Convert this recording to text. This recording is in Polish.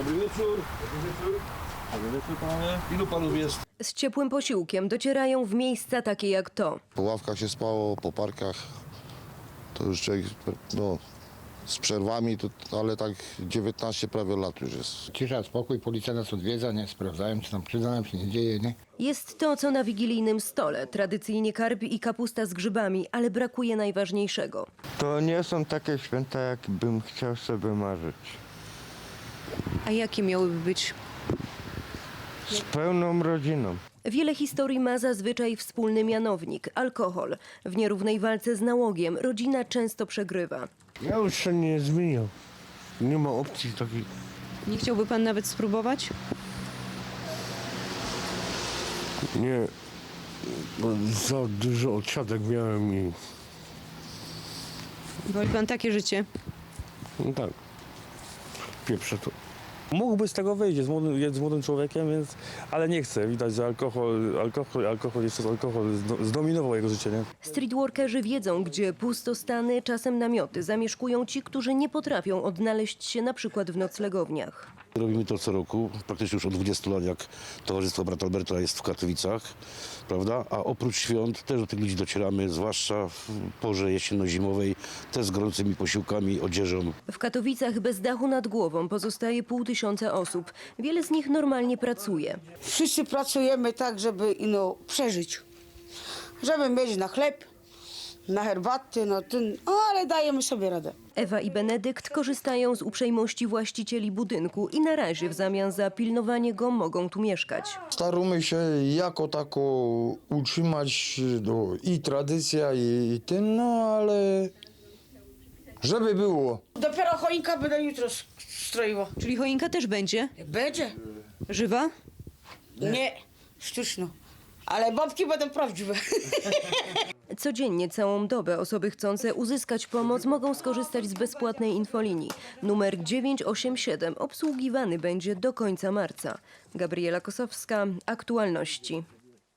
Dobry wieczór. Dobry wieczór. Dobry wieczór panowie. Ilu panów jest? Z ciepłym posiłkiem docierają w miejsca takie jak to. Po ławkach się spało, po parkach. To już człowiek, no, z przerwami, to, ale tak 19 prawie lat już jest. Cisza, spokój, policja nas odwiedza, nie? Sprawdzają, czy tam przyznają się nie dzieje, nie? Jest to, co na wigilijnym stole. Tradycyjnie karp i kapusta z grzybami, ale brakuje najważniejszego. To nie są takie święta, jak bym chciał sobie marzyć. A jakie miałyby być? Z pełną rodziną. Wiele historii ma zazwyczaj wspólny mianownik alkohol. W nierównej walce z nałogiem rodzina często przegrywa. Ja już się nie zmieniam. Nie ma opcji takiej. Nie chciałby pan nawet spróbować? Nie. Bo za dużo odsiadek miałem i Woli pan takie życie? no tak. Mógłby z tego wyjść, jest młodym, jest młodym człowiekiem, więc, ale nie chce. Widać, że alkohol, alkohol, alkohol jeszcze alkohol zdo- zdominował jego życie, nie? Streetworkerzy wiedzą, gdzie pustostany, czasem namioty zamieszkują ci, którzy nie potrafią odnaleźć się na przykład w noclegowniach. Robimy to co roku, praktycznie już od 20 lat, jak Towarzystwo Brata Alberta jest w Katowicach, prawda? A oprócz świąt też do tych ludzi docieramy, zwłaszcza w porze jesienno-zimowej, też z gorącymi posiłkami, odzieżą. W Katowicach bez dachu nad głową pozostaje pół tysiąca osób. Wiele z nich normalnie pracuje. Wszyscy pracujemy tak, żeby no, przeżyć. Żeby mieć na chleb, na herbatę, na ten, ale dajemy sobie radę. Ewa i Benedykt korzystają z uprzejmości właścicieli budynku i na razie w zamian za pilnowanie go mogą tu mieszkać. Staramy się jako tako utrzymać no, i tradycja i ten, no ale żeby było. Dopiero choinka będę jutro s- stroiła. Czyli choinka też będzie? Będzie? Żywa? Nie, sztuczno. Ale babki będą prawdziwe. Codziennie całą dobę osoby chcące uzyskać pomoc mogą skorzystać z bezpłatnej infolinii. Numer 987 obsługiwany będzie do końca marca. Gabriela Kosowska, Aktualności.